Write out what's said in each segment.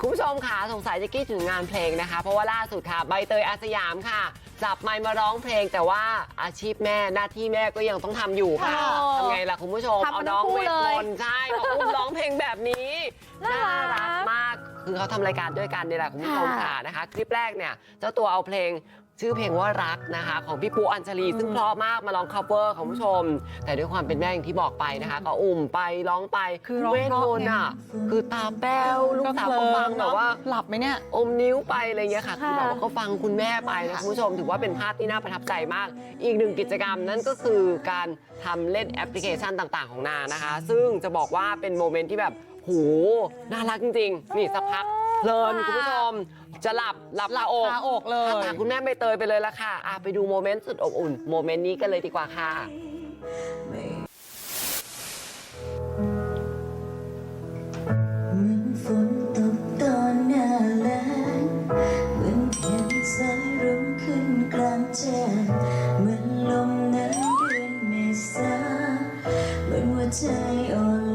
คุณผู้ชมค่ะสงสัยจะกี้ถึงงานเพลงนะคะ เพราะว่าล่าสุดค่ะใบเตยอาสยามค่ะ จับไมค์มาร้องเพลง แต่ว่าอาชีพแม่หน้าที่แม่ก็ยังต้องทำอยู่ค่ะค่ะทำไงล่ะคุณผู้ชมทำเอากันน้องทั้งคู่เวทเลยมนต์ใช่มาอุ้มร้องเพลงแบบนี้น่ารักมาก คือเขาทำรายการด้วยกันนี่แหละคุณผู้ชมค่ะ ค่ะนะคะคลิปแรกเนี่ยเจ้าตัวเอาเพลง ชื่อเพลงว่ารักนะคะของพี่ปูอัญชลีซึ่งเพราะมากมาร้อง cover ของผู้ชม แต่ด้วยความเป็นแม่อย่างที่บอกไปนะคะ ก็อุ่มไปร้องไปคือร้องเวทเพราะมนต์อะไงคือตาแป้วลูกสาวก็ฟังแบบว่าหลับไหมเนี่ย อมนิ้วไปอะไรเงี้ยค่ะคือค่ะแบบว่าก็ฟังคุณแม่ไปนะคุณผู้ชมถือว่าเป็นภาพที่น่าประทับใจมาก อีกหนึ่งกิจกรรมนั่นก็คือการทำเล่นแอปพลิเคชันต่างๆ ของนางนะคะ ซึ่งจะบอกว่าเป็นโมเมนต์ที่แบบโหน่ารักจริงๆนี่สักพัก เพลินคุณผู้ชมจะหลับหลับหลับคาอกคาอกเลยตามคุณแม่ใบเตยไปเลยละค่ะอะไปดูโมเมนต์สุดอบอุ่นโมเมนต์นี้กันเลยดีกว่าค่ะเหมือนฝนตกตอนหน้าแล้งเหมือนเห็นสายรุ้งขึ้นกลางแจ้งเหมือนลมหนาวเดือนเมษาเหมือนหัวใจอ่อน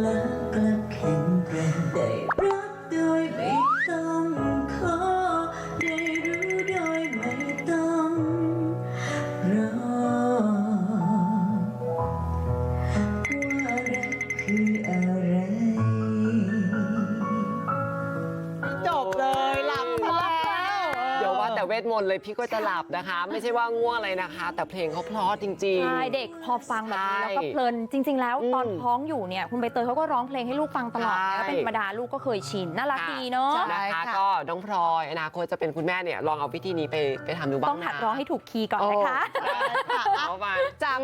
แต่เวทมนต์เลยพี่ก็จะหลับนะคะ ไม่ใช่ว่าง่วงอะไรนะคะ แต่เพลงเขาเพราะจริงๆ ใช่เด็กพอฟังแบบนี้ใช่แล้วก็เพลินจริง ๆ แล้วอืมตอนท้องอยู่เนี่ยคุณใบเตยเขาก็ร้องเพลงให้ลูกฟังตลอดใช่นะเป็นธรรมดาลูกก็เคยชินน่ารักดีเนาะใช่นะคะค่ะก็น้องพลอยอนาคตจะเป็นคุณแม่เนี่ยลองเอาวิธีนี้ไปไปทำดูบ้างต้องหัดนะร้องให้ถูกคีย์ก่อนนะคะโอ้ได้ค่ะเอาไปจาก